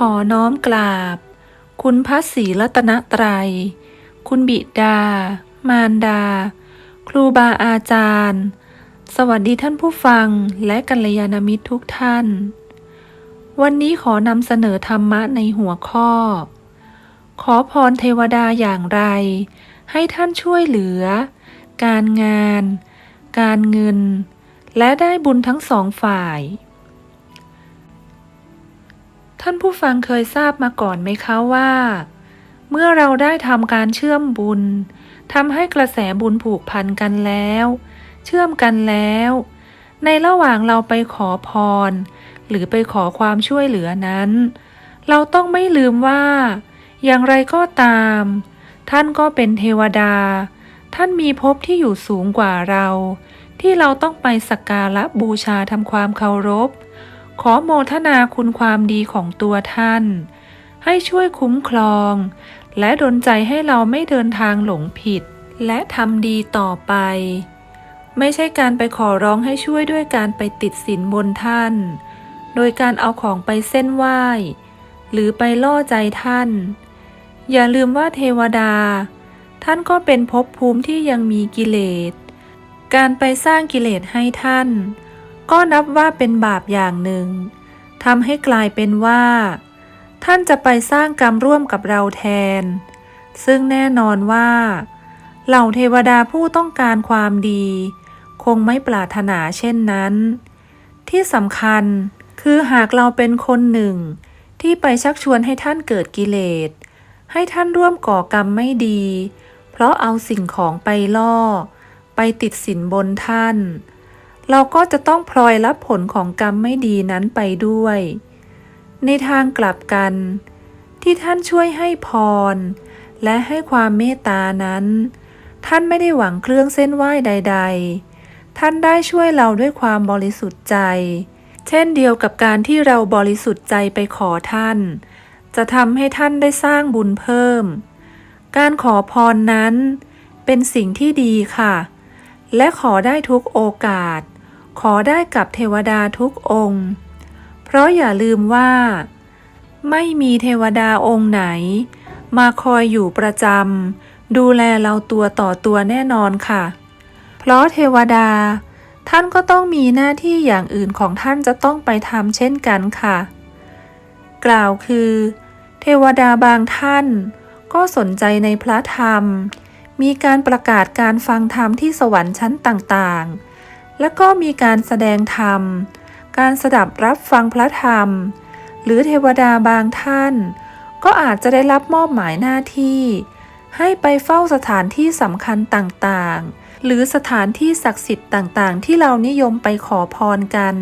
ขอน้อมกราบ คุณพระศรีรัตนตรัย คุณบิดา มารดา ครูบาอาจารย์ สวัสดีท่านผู้ฟังและกัลยาณมิตรทุกท่าน วันนี้ขอนำเสนอธรรมะในหัวข้อ ขอพรเทวดาอย่างไร ให้ท่านช่วยเหลือ การงาน การเงิน และได้บุญทั้งสองฝ่าย ท่านผู้ฟังเคยทราบมาก่อนไหมคะว่า เมื่อเราได้ทำการเชื่อมบุญทำให้กระแสบุญผูกพันกันแล้ว เชื่อมกันแล้ว ในระหว่างเราไปขอพร หรือไปขอความช่วยเหลือนั้น เราต้องไม่ลืมว่า อย่างไรก็ตาม ท่านก็เป็นเทวดา ท่านมีภพที่อยู่สูงกว่าเรา ที่เราต้องไปสักการะบูชาทำความเคารพ ขอโมทนาคุณความดีของตัวท่าน ให้ช่วยคุ้มครอง และดลใจให้เราไม่เดินทางหลงผิด และทำดีต่อไป ไม่ใช่การไปขอร้องให้ช่วยด้วยการไปติดสินบนท่าน โดยการเอาของไปเส้นไหว้ หรือไปล่อใจท่าน อย่าลืมว่าเทวดา ท่านก็เป็นภพภูมิที่ยังมีกิเลส การไปสร้างกิเลสให้ท่าน ก็นับว่าเป็นบาปอย่างหนึ่งทำให้กลายเป็นว่า ท่านจะไปสร้างกรรมร่วมกับเราแทน ซึ่งแน่นอนว่า เหล่าเทวดาผู้ต้องการความดี คงไม่ปรารถนาเช่นนั้น ที่สำคัญคือหากเราเป็นคนหนึ่ง ที่ไปชักชวนให้ท่านเกิดกิเลส ให้ท่านร่วมก่อกรรมไม่ดี เพราะเอาสิ่งของไปล่อ ไปติดสินบนท่าน เราก็จะต้องพลอยรับผลของกรรมไม่ดีนั้นไปด้วย ในทางกลับกัน ที่ท่านช่วยให้พร และให้ความเมตตานั้น ท่านไม่ได้หวังเครื่องเส้นไหว้ใด ๆ ท่านได้ช่วยเราด้วยความบริสุทธิ์ใจ เช่นเดียวกับการที่เราบริสุทธิ์ใจไปขอท่าน จะทำให้ท่านได้สร้างบุญเพิ่ม การขอพรนั้น เป็นสิ่งที่ดีค่ะและขอได้ทุกโอกาส ขอได้กับเทวดาทุกองค์ เพราะอย่าลืมว่า ไม่มีเทวดาองค์ไหน มาคอยอยู่ประจำดูแลเราตัวต่อตัวแน่นอนค่ะ เพราะเทวดา ท่านก็ต้องมีหน้าที่อย่างอื่นของท่านจะต้องไปทำเช่นกันค่ะ กล่าวคือ เทวดาบางท่าน ก็สนใจในพระธรรม มีการประกาศการฟังธรรมที่สวรรค์ชั้นต่างๆ และก็มีการแสดงธรรม การสดับรับฟังพระธรรม หรือเทวดาบางท่าน ก็อาจจะได้รับมอบหมายหน้าที่ ให้ไปเฝ้าสถานที่สำคัญต่างๆ หรือสถานที่ศักดิ์สิทธิ์ต่างๆ ที่เรานิยมไปขอพรกัน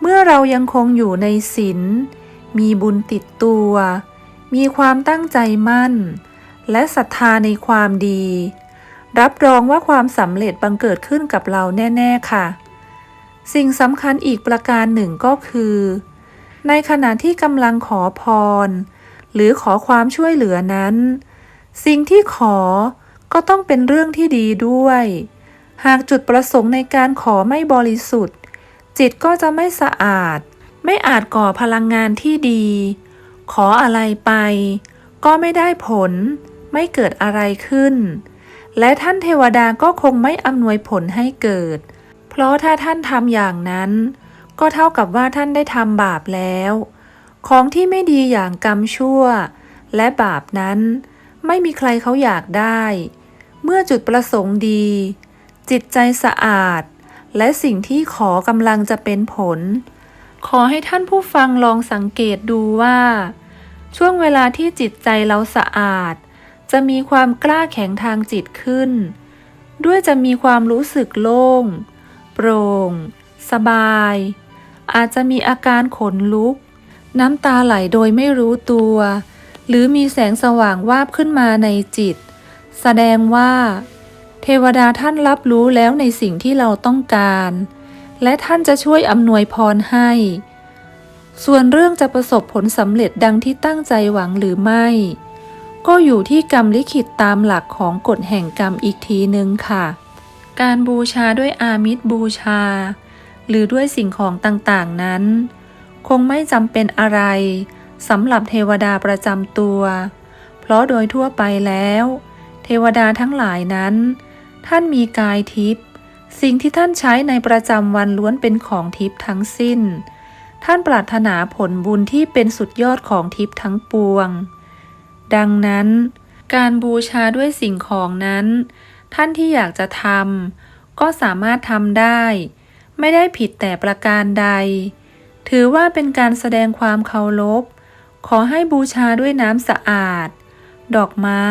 เมื่อเรายังคงอยู่ในศีล มีบุญติดตัว มีความตั้งใจมั่น และศรัทธาในความดี รับรองว่าความสำเร็จบังเกิดขึ้นกับเราแน่ ๆ ค่ะ สิ่งสำคัญอีกประการหนึ่งก็คือ ในขณะที่กำลังขอพร หรือขอความช่วยเหลือนั้น สิ่งที่ขอก็ต้องเป็นเรื่องที่ดีด้วย หากจุดประสงค์ในการขอไม่บริสุทธิ์ จิตก็จะไม่สะอาด ไม่อาจก่อพลังงานที่ดี ขออะไรไป ก็ไม่ได้ผล ไม่เกิดอะไรขึ้น และท่านเทวดาก็คงไม่อำนวยผลให้เกิด เพราะถ้าท่านทำอย่างนั้น ก็เท่ากับว่าท่านได้ทำบาปแล้ว ของที่ไม่ดีอย่างกรรมชั่ว และบาปนั้น ไม่มีใครเขาอยากได้ เมื่อจุดประสงค์ดี จิตใจสะอาด และสิ่งที่ขอกำลังจะเป็นผล ขอให้ท่านผู้ฟังลองสังเกตดูว่า ช่วงเวลาที่จิตใจเราสะอาด จะมีความกล้าแข็งทางจิตขึ้น ด้วยจะมีความรู้สึกโล่ง โปร่ง สบาย อาจจะมีอาการขนลุก น้ำตาไหลโดยไม่รู้ตัว หรือมีแสงสว่างวาบขึ้นมาในจิต แสดงว่า เทวดาท่านรับรู้แล้วในสิ่งที่เราต้องการ และท่านจะช่วยอำนวยพรให้ ส่วนเรื่องจะประสบผลสำเร็จดังที่ตั้งใจหวังหรือไม่ ก็อยู่ที่กรรมลิขิตตามหลักของกฎแห่งกรรมอีกทีหนึ่งค่ะ การบูชาด้วยอามิตรบูชา หรือด้วยสิ่งของต่างๆนั้น คงไม่จำเป็นอะไรสำหรับเทวดาประจำตัว เพราะโดยทั่วไปแล้ว เทวดาทั้งหลายนั้น ท่านมีกายทิพย์สิ่งที่ท่านใช้ในประจำวันล้วนเป็นของทิพย์ทั้งสิ้น ท่านปรารถนาผลบุญที่เป็นสุดยอดของทิพย์ทั้งปวง ดังนั้น การบูชาด้วยสิ่งของนั้น ท่านที่อยากจะทำก็สามารถทำได้ ไม่ได้ผิดแต่ประการใด ถือว่าเป็นการแสดงความเคารพ ขอให้บูชาด้วยน้ำสะอาด ดอกไม้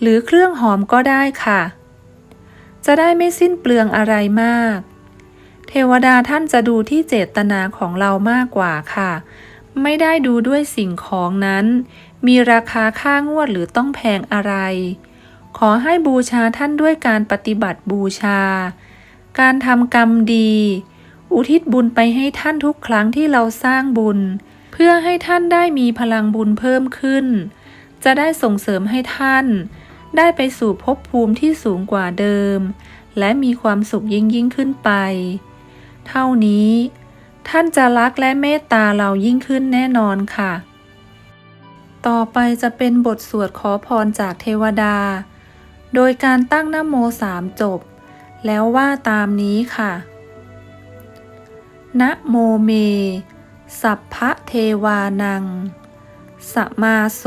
หรือเครื่องหอมก็ได้ค่ะ จะได้ไม่สิ้นเปลืองอะไรมาก เทวดาท่านจะดูที่เจตนาของเรามากกว่าค่ะไม่ได้ดูด้วยสิ่งของนั้น มีราคาค่างวดหรือต้องแพงอะไร ขอให้บูชาท่านด้วยการปฏิบัติบูชา การทำกรรมดี อุทิศบุญไปให้ท่านทุกครั้งที่เราสร้างบุญ เพื่อให้ท่านได้มีพลังบุญเพิ่มขึ้น จะได้ส่งเสริมให้ท่าน ได้ไปสู่ภพภูมิที่สูงกว่าเดิม และมีความสุขยิ่งยิ่งขึ้นไป เท่านี้ ท่านจะรักและเมตตาเรายิ่งขึ้นแน่นอนค่ะ ต่อไปจะเป็นบทสวดขอพรจากเทวดา โดยการตั้งนโมสามจบ แล้วว่าตามนี้ค่ะ นะโมเม สัพพะเทวานัง สมาโส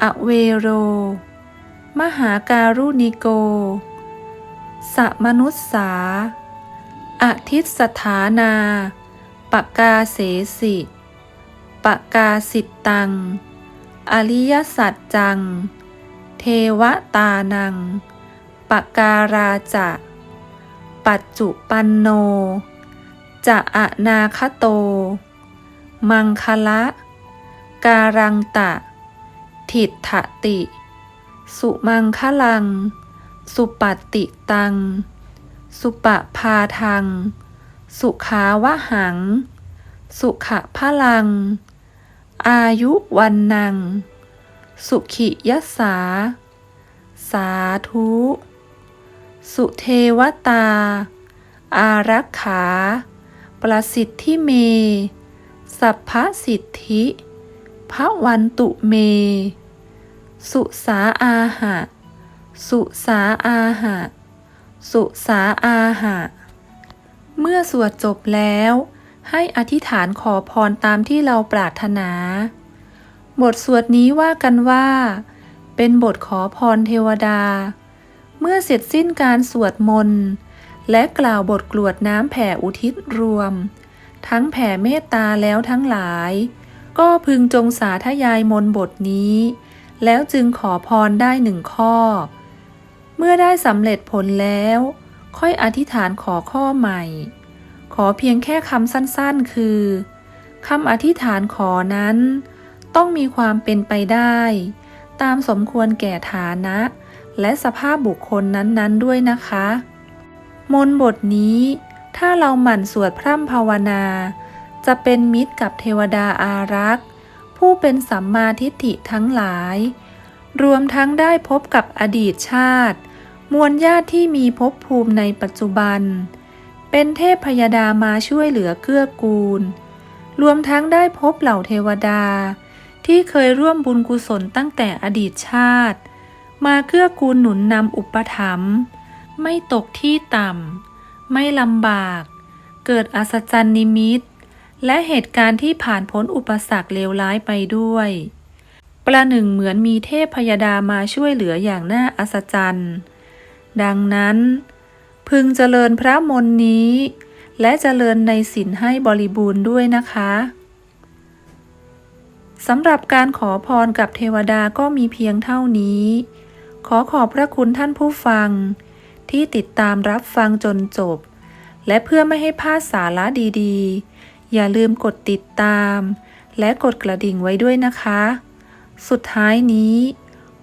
อเวโร มหาการุณิโก สมนุสสา อทิสถานาปกาเสสิ ปกาสิตตัง อริยสัจจัง เทวตานัง ปการาจะ ปัจจุปันโน จะอนาคโต มังคละ การังตะทิฏฐติ สุมังคลัง สุปฏิตัง สุปพาทัง สุขาวหัง สุขะพลัง อายุวันนัง สุขิยสา สาธุ สุเทวตา อารักขา ประสิทธิเม สัพพสิทธิพระวันตุเม สุสาอาหะ สุสาอาหะ สุสาอาหะ เมื่อสวดจบแล้ว ให้อธิษฐานขอพรตามที่เราปรารถนา บทสวดนี้ว่ากันว่า เป็นบทขอพรเทวดา เมื่อเสร็จสิ้นการสวดมนต์และกล่าวบทกรวดน้ำแผ่อุทิศรวม ทั้งแผ่เมตตาแล้วทั้งหลาย ก็พึงจงสาธยายมนต์บทนี้ แล้วจึงขอพรได้หนึ่งข้อ เมื่อได้สำเร็จผลแล้ว ค่อยอธิษฐานขอข้อใหม่ ขอเพียงแค่คำสั้นๆ คือคำอธิษฐานขอนั้น ต้องมีความเป็นไปได้ ตามสมควรแก่ฐานะ และสภาพบุคคลนั้นๆด้วยนะคะ มนบทนี้ ถ้าเราหมั่นสวดพร่ำภาวนา จะเป็นมิตรกับเทวดาอารักษ์ ผู้เป็นสัมมาทิฏฐิทั้งหลาย รวมทั้งได้พบกับอดีตชาติ มวลญาติที่มีภพภูมิในปัจจุบัน เป็นเทพพยดามาช่วยเหลือเกื้อกูล รวมทั้งได้พบเหล่าเทวดา ที่เคยร่วมบุญกุศลตั้งแต่อดีตชาติ มาเกื้อกูลหนุนนำอุปถัมภ์ไม่ตกที่ต่ำ ไม่ลำบาก เกิดอัศจรรย์นิมิต และเหตุการณ์ที่ผ่านพ้นอุปสรรคเลวร้ายไปด้วย ประหนึ่งเหมือนมีเทพพยดามาช่วยเหลืออย่างน่าอัศจรรย์ ดังนั้น พึงเจริญพระมนต์นี้ และเจริญในศีลให้บริบูรณ์ด้วยนะคะสำหรับการขอพรกับเทวดาก็มีเพียงเท่านี้ ขอขอบพระคุณท่านผู้ฟัง ที่ติดตามรับฟังจนจบ และเพื่อไม่ให้พลาดสาระดีๆ อย่าลืมกดติดตาม และกดกระดิ่งไว้ด้วยนะคะ สุดท้ายนี้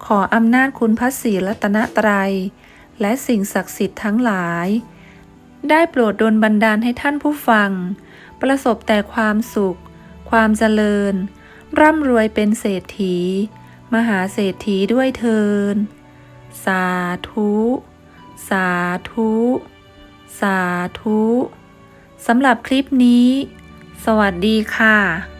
ขออำนาจคุณพระศรีรัตนตรัย และสิ่งศักดิ์สิทธิ์ทั้งหลาย ได้โปรดดลบันดาลให้ท่านผู้ฟัง ประสบแต่ความสุข ความเจริญ ร่ำรวยเป็นเศรษฐี มหาเศรษฐีด้วยเทิน สาธุ สาธุ สาธุสำหรับคลิปนี้ สวัสดีค่ะ